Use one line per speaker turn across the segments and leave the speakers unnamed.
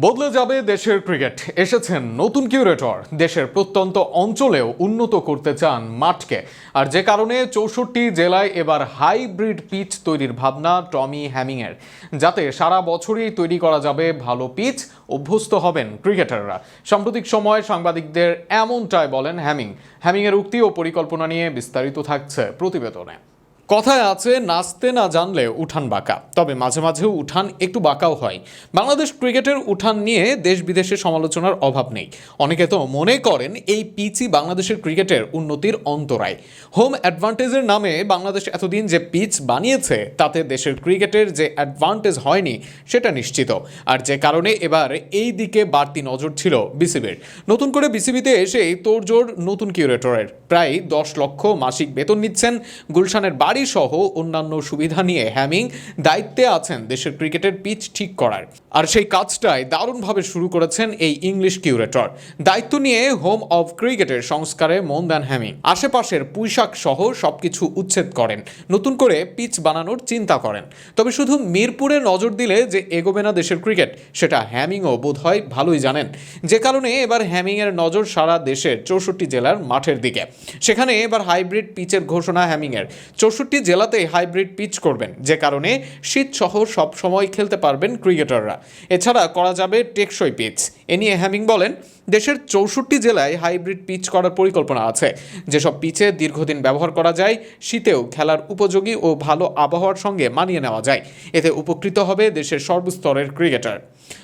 বদলে যাবে দেশের ক্রিকেট। এসেছেন নতুন কিউরেটর। দেশের প্রত্যন্ত অঞ্চলেও উন্নত করতে চান মাঠকে। আর যে কারণে চৌষট্টি জেলায় এবার হাইব্রিড পিচ তৈরির ভাবনা টমি হ্যামিংয়ের। যাতে সারা বছরই তৈরি করা যাবে ভালো পিচ, অভ্যস্ত হবেন ক্রিকেটাররা। সাম্প্রতিক সময়ে সাংবাদিকদের এমনটাই বলেন হ্যামিং। হ্যামিংয়ের উক্তি ও পরিকল্পনা নিয়ে বিস্তারিত থাকছে প্রতিবেদনে। কথায় আছে, নাচতে না জানলে উঠান বাঁকা। তবে মাঝে মাঝেও উঠান একটু বাঁকাও হয়। বাংলাদেশ ক্রিকেটের উঠান নিয়ে দেশ বিদেশে সমালোচনার অভাব নেই। অনেকে তো মনে করেন এই পিচই বাংলাদেশের ক্রিকেটের উন্নতির অন্তরায়। হোম অ্যাডভান্টেজের নামে বাংলাদেশ এতদিন যে পিচ বানিয়েছে, তাতে দেশের ক্রিকেটের যে অ্যাডভান্টেজ হয়নি, সেটা নিশ্চিত। আর যে কারণে এবার এই দিকে বাড়তি নজর ছিল বিসিবির। নতুন করে বিসিবিতে এসেই তোড়জোড় নতুন কিউরেটরের। প্রায় দশ লক্ষ মাসিক বেতন নিচ্ছেন গুলশানের বাড়ি সহ অন্যান্য সুবিধা নিয়ে হ্যামিং দায়িত্বে আছেন দেশের ক্রিকেটের পিচ ঠিক করার। আর সেই কাজটাই দারুণভাবে শুরু করেছেন এই ইংলিশ কিউরেটর দায়িত্ব নিয়ে হোম অব ক্রিকেটের সংস্কারে মন দেন হ্যামিং আশেপাশের পুঁইশাক সহ সবকিছু উচ্ছেদ করেন। নতুন করে পিচ বানানোর চিন্তা করেন। তবে শুধু মিরপুরে নজর দিলে যে এগোবে না দেশের ক্রিকেট, সেটা হ্যামিংও বোধ হয় ভালোই জানেন। যে কারণে এবার হ্যামিংয়ের নজর সারা দেশের চৌষট্টি জেলার মাঠের দিকে। সেখানে এবার হাইব্রিড পিচের ঘোষণা হ্যামিংয়ের চৌষট্টি জেলাতে হাইব্রিড পিচ করবেন, যে কারণে শীত সহ সব সময় খেলতে পারবেন ক্রিকেটাররা। এছাড়া করা যাবে টেকসই পিচ। এ নিয়ে হ্যামিং বলেন, দেশের চৌষট্টি জেলায় হাইব্রিড পিচ করার পরিকল্পনা আছে। যেসব পিচে দীর্ঘদিন ব্যবহার করা যায়, শীতেও খেলার উপযোগী ও ভালো আবহাওয়ার সঙ্গে মানিয়ে নেওয়া যায়। এতে উপকৃত হবে দেশের সর্বস্তরের ক্রিকেটার।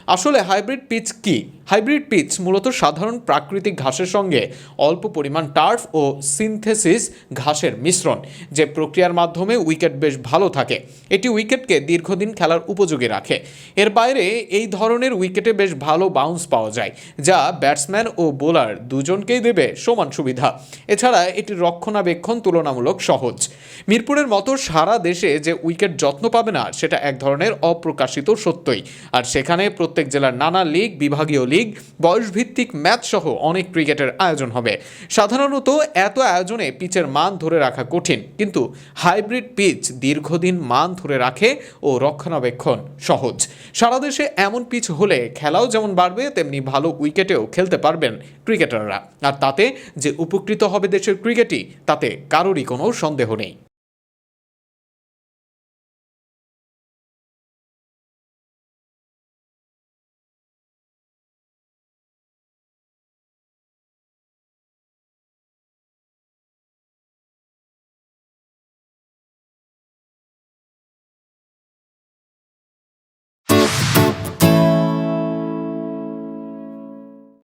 আসলে হাইব্রিড পিচ কি? হাইব্রিড পিচ মূলত সাধারণ প্রাকৃতিক ঘাসের সঙ্গে অল্প পরিমাণ টার্ফ ও সিনথেসিস ঘাসের মিশ্রণ, যে প্রক্রিয়ার মাধ্যমে উইকেট বেশ ভালো থাকে। এটি উইকেটকে দীর্ঘদিন খেলার উপযোগী রাখে। এর বাইরে এই ধরনের উইকেটে বেশ ভালো বাউন্স পাওয়া যায়, যা ব্যাটসম্যান ও বোলার দুজনকেই দেবে সমান সুবিধা। এছাড়া এটির রক্ষণাবেক্ষণ তুলনামূলক সহজ। মিরপুরের মতো সারা দেশে যে উইকেট যত্ন পাবে না, সেটা এক ধরনের অপ্রকাশিত সত্যই। আর সেখানে প্রত্যেক জেলার নানা লিগ, বিভাগীয় লিগ, বয়সভিত্তিক ম্যাচ সহ অনেক ক্রিকেটের আয়োজন হবে। সাধারণত এত আয়োজনে পিচের মান ধরে রাখা কঠিন, কিন্তু হাইব্রিড পিচ দীর্ঘদিন মান ধরে রাখে ও রক্ষণাবেক্ষণ সহজ। সারা দেশে এমন পিচ হলে খেলাও যেমন বাড়বে তেমনি ভালো উইকেটেও খেলতে পারবেন ক্রিকেটাররা। আর তাতে যে উপকৃত হবে দেশের ক্রিকেটই, তাতে কারোরই কোনো সন্দেহ নেই।